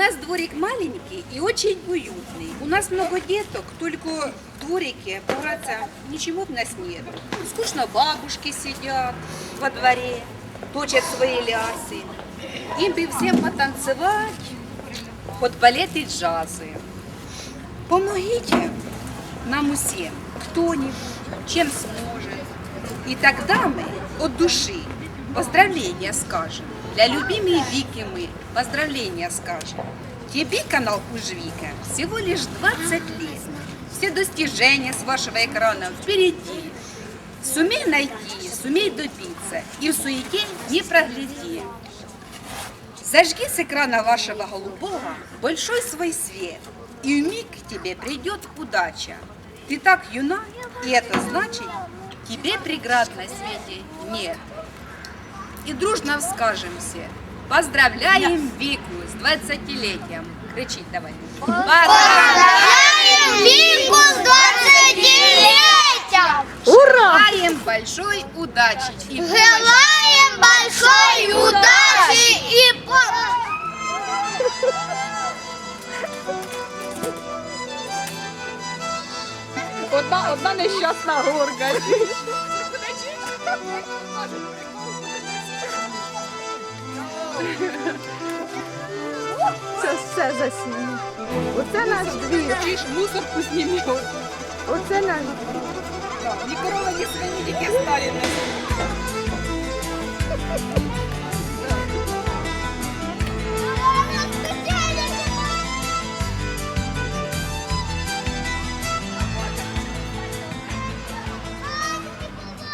нас дворик маленький и очень уютный. У нас много деток, только в дворике поиграться ничего у нас нет. Скучно бабушки сидят во дворе, точат свои лясы. Им бы всем потанцевать под балеты джазы. Помогите нам усем, кто-нибудь, чем сможет. И тогда мы от души поздравления скажем. Для любимой Вики мы поздравления скажем. Тебе, канал Ужвика, всего лишь 20 лет. Все достижения с вашего экрана впереди. Сумей найти, сумей добиться и в суете не прогляди. Зажги с экрана вашего голубого большой свой свет, и в миг тебе придет удача. Ты так юна, и это значит, тебе преград на свете нет. И дружно скажем все, поздравляем Вику с 20-летием. Кричить давай. Поздравляем Вику с 20-летием! Ура! Желаем большой удачи и Желаем большой удачи и Одна, одна нещасна горка. Це все засніме. Оце наш двір. Чуєш, мусорку. Оце наш двір. Ні корова, ні свині, тільки Сталіна.